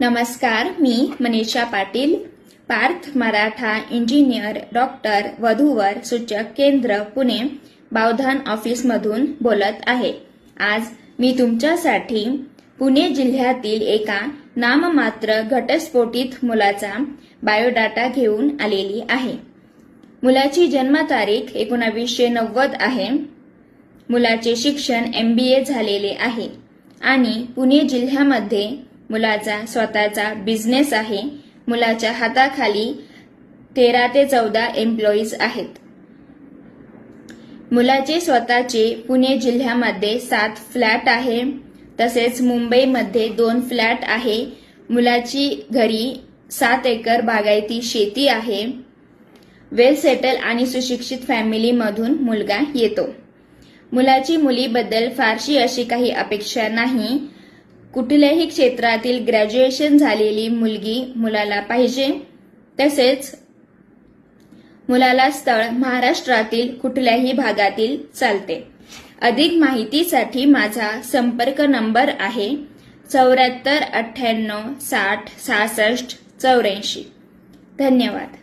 नमस्कार मी Manisha Patil Parth Maratha engineer doctor वधूवर सूचक केंद्र पुणे बावधान ऑफिसमधून बोलत आहे. आज मी तुमच्यासाठी पुणे जिल्ह्यातील एका नाममात्र घटस्फोटित मुलाचा बायोडाटा घेऊन आलेली आहे. मुलाची जन्मतारीख एकोणावीसशे नव्वद आहे. मुलाचे शिक्षण एम बी ए झालेले आहे आणि पुणे जिल्ह्यामध्ये मुलाचा स्वतःचा बिझनेस आहे. मुलाच्या हाताखाली तेरा ते चौदा एम्प्लॉईज आहेत. मुलाचे स्वतःचे पुणे जिल्ह्यामध्ये सात फ्लॅट आहे. तसेच मुंबईमध्ये दोन फ्लॅट आहे. मुलाची घरी सात एकर बागायती शेती आहे. वेल सेटल आणि सुशिक्षित फॅमिलीमधून मुलगा येतो. मुलाची मुलीबद्दल फारशी अशी काही अपेक्षा नाही. कुठल्याही क्षेत्रातील ग्रॅज्युएशन झालेली मुलगी मुलाला पाहिजे. तसेच मुलाला स्थळ महाराष्ट्रातील कुठल्याही भागातील चालते. अधिक माहितीसाठी माझा संपर्क नंबर आहे चौऱ्याहत्तर अठ्ठ्याण्णव साठ सहासष्ट चौऱ्याऐंशी. धन्यवाद.